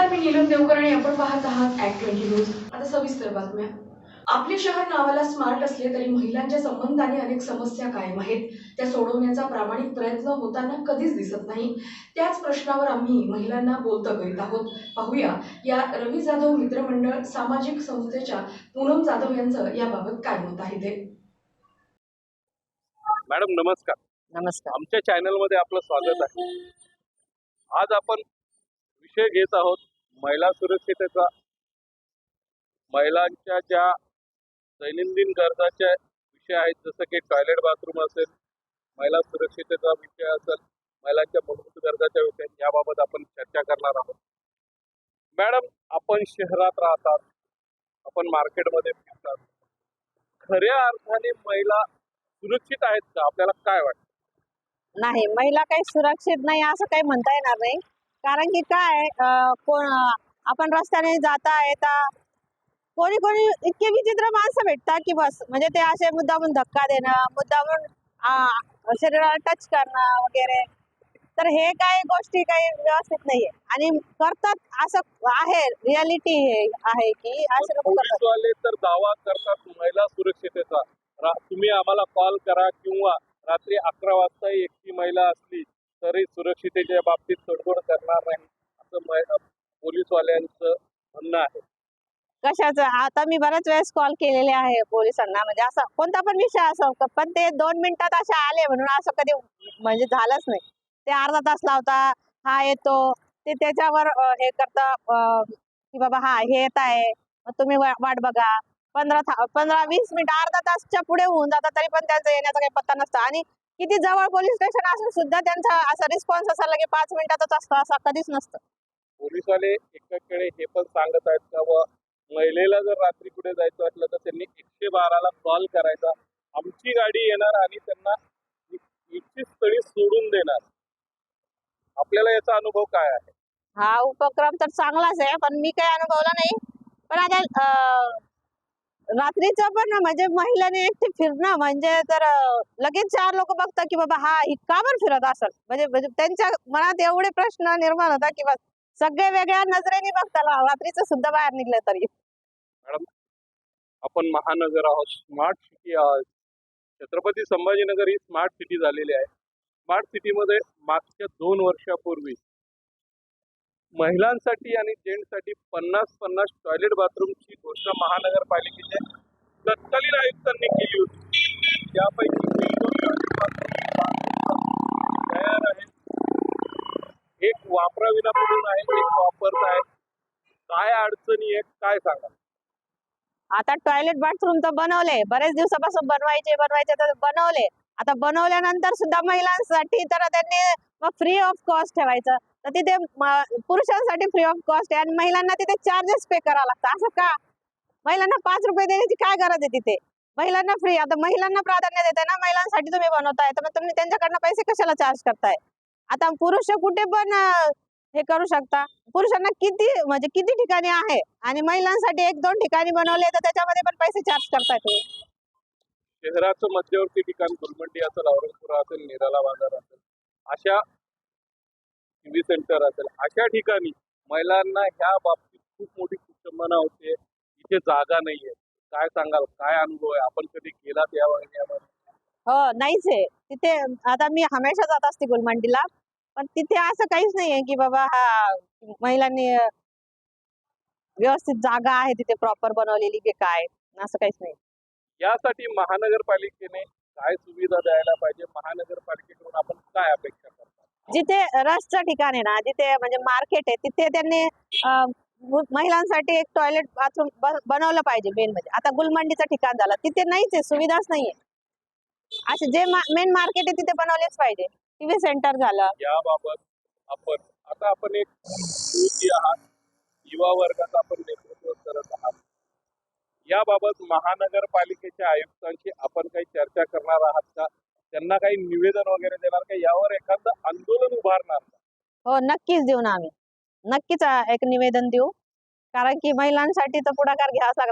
नमस्कार मी नीलम देवकर आणि आपण पाहत आहात ऍक्ट ट्वेंटी न्यूज आता सविस्तर बातम्या. आपले शहर नावाला स्मार्ट असले तरी महिलांच्या संबंधाने अनेक समस्या कायम आहेत. त्या सोडवण्याचा प्रामाणिक प्रयत्न होताना कधीच दिसत नाही. त्याच प्रश्नावर आम्ही महिलांना बोलतं करीत आहोत. पाहूया. या रवी जाधव मित्रमंडळ सामाजिक संस्थेच्या पूनम जाधव यांचं याबाबत काय मत आहे ते? मॅडम नमस्कार. नमस्कार. आमच्या चॅनलमध्ये आपलं स्वागत आहे. आज आपण विषय घेत आहोत महिला सुरक्षिततेचा महिलांच्या ज्या दैनंदिन गरजाच्या विषय आहेत जसं की टॉयलेट बाथरूम असेल महिला सुरक्षिततेचा विषय असेल महिलांच्या मूलभूत गरजाच्या विषय याबाबत आपण चर्चा करणार आहोत. मॅडम आपण शहरात राहतात आपण मार्केटमध्ये फिरतात. खऱ्या अर्थाने महिला सुरक्षित आहेत का? आपल्याला काय वाटतं? नाही महिला काही सुरक्षित नाही असं काही म्हणता येणार नाही. कारण की काय कोण आपण रस्त्याने जाता येता कोणी कोणी इतके विचित्र माणसं भेटतात की बस म्हणजे ते असे मुद्दामून धक्का देणं मुद्दामून शरीराला टच करणं वगैरे. तर हे काही गोष्टी काही व्यवस्थित नाहीये. आणि करतात असं आहे रियालिटी हे आहे की असे लोक तर दावा करतात महिला सुरक्षितेचा तुम्ही आम्हाला कॉल करा किंवा रात्री अकरा वाजता एकटी महिला असली तरी सुरक्षितेच्या बाबतीत तडजोड करणार नाही असं पोलीसवाल्यांचं म्हणणं आहे. कशाचं? आता मी बऱ्याच वेळेस कॉल केलेले आहे पोलिसांना म्हणजे असं कोणता पण विषय असो पण ते दोन मिनिटात असे आले म्हणून असं कधी म्हणजे झालंच नाही. ते अर्धा तास लावता हा येतो ते त्याच्यावर हे करता की बाबा हा हे येत आहे मग तुम्ही वाट बघा. पंधरा था- पंधरा वीस मिनिट अर्धा तासच्या पुढे होऊन जातात तरी पण त्यांचा येण्याचा काही पत्ता नसतो. आणि किती जवळ पोलीस स्टेशन असून सुद्धा त्यांचा असा रिस्पॉन्स असा लगे पाच मिनिटातच असतो असा कधीच नसतं. पोलीसवाले एकाकडे हे पण सांगत आहेत का व महिलेला जर रात्री कुठे जायचं असलं तर त्यांनी एकशे बाराला कॉल करायचा. आमची गाडी येणार आणि त्यांना इच्छित स्थळी सोडून देणार. आपल्याला याचा अनुभव काय आहे? हा उपक्रम तर चांगलाच आहे पण मी काही अनुभवला नाही. पण आता रात्रीचं पण म्हणजे महिलाने एकटी फिरणं म्हणजे तर लगेच चार लोक बघतात की बाबा हा ही का बरं फिरत असेल. म्हणजे म्हणजे त्यांच्या मनात एवढे प्रश्न निर्माण होता की बस सगळे वेगळ्या नजरेने बघतात. रात्रीचं सुद्धा बाहेर निघलं तरी. मॅडम आपण महानगर आहोत. स्मार्ट सिटी आहोत छत्रपती संभाजीनगर ही स्मार्ट सिटी झालेली आहे. स्मार्ट सिटीमध्ये मागच्या दोन वर्षापूर्वी महिलांसाठी आणि जेंट्ससाठी पन्नास पन्नास टॉयलेट बाथरूमची घोषणा महानगरपालिकेच्या तत्कालीन आयुक्तांनी केली होती. त्यापैकी एक तयार आहे. एक वापराविना म्हणून आहे एक वापरत आहे. काय अडचणी आहे काय सांगा आता टॉयलेट बाथरूम तर बनवले. बरेच दिवसापासून बनवायचे बनवायचे तर बनवले. आता बनवल्यानंतर सुद्धा महिलांसाठी तर त्यांनी मग फ्री ऑफ कॉस्ट ठेवायचं. तर तिथे पुरुषांसाठी फ्री ऑफ कॉस्ट आहे आणि महिलांना तिथे चार्जेस पे करावं लागतात. असं का? महिलांना पाच रुपये देण्याची काय गरज आहे तिथे? महिलांना फ्री आता महिलांना प्राधान्य देताय ना महिलांसाठी तुम्ही बनवताय तर मग तुम्ही त्यांच्याकडनं पैसे कशाला चार्ज करताय? आता पुरुष कुठे पण हे करू शकता. पुरुषांना किती म्हणजे किती ठिकाणी आहे? आणि महिलांसाठी एक दोन ठिकाणी बनवले तर त्याच्यामध्ये पण पैसे चार्ज करताय तुम्ही. शहराचं मध्यवर्ती ठिकाण गुलमंडी असेल औरंगपुरा असेल निराला बाजार असेल अशा टीव्ही सेंटर असेल अशा ठिकाणी महिलांना ह्या बाबतीत खूप मोठी कुटुंबना होते. इथे जागा नाहीये. काय सांगाल? काय अनुभव आहे? आपण कधी गेलात या हो नाहीच आहे. तिथे आता मी हमेशा जात असते गुलमंडीला. पण तिथे असं काहीच नाहीये की बाबा हा महिलांनी व्यवस्थित जागा आहे तिथे प्रॉपर बनवलेली की काय? असं काहीच नाही. यासाठी महानगरपालिकेने काय सुविधा द्यायला पाहिजे? महानगरपालिकेकडून आपण काय अपेक्षा करतो? जिथे रसचं ठिकाण आहे ना जिथे म्हणजे मार्केट आहे तिथे त्यांनी महिलांसाठी एक टॉयलेट बाथरूम बनवलं पाहिजे मेन म्हणजे. आता गुलमंडीचं ठिकाण झालं तिथे नाहीच आहे सुविधाच नाहीये. असे जे मेन मार्केट आहे तिथे बनवलेच पाहिजे. टीव्ही सेंटर झालं. याबाबत आपण आता आपण एक युवती आहात युवा वर्गात आपण नेतृत्व करत आहात. याबाबत महानगरपालिकेच्या आयुक्तांशी आपण काही चर्चा करणार आहात का? त्यांना काही निवेदन वगैरे देणार का? यावर एखादं आंदोलन उभारणार हो नक्कीच देऊ ना आम्ही. नक्कीच एक निवेदन देऊ. कारण की महिलांसाठी तर पुढाकार घ्यावाच लागला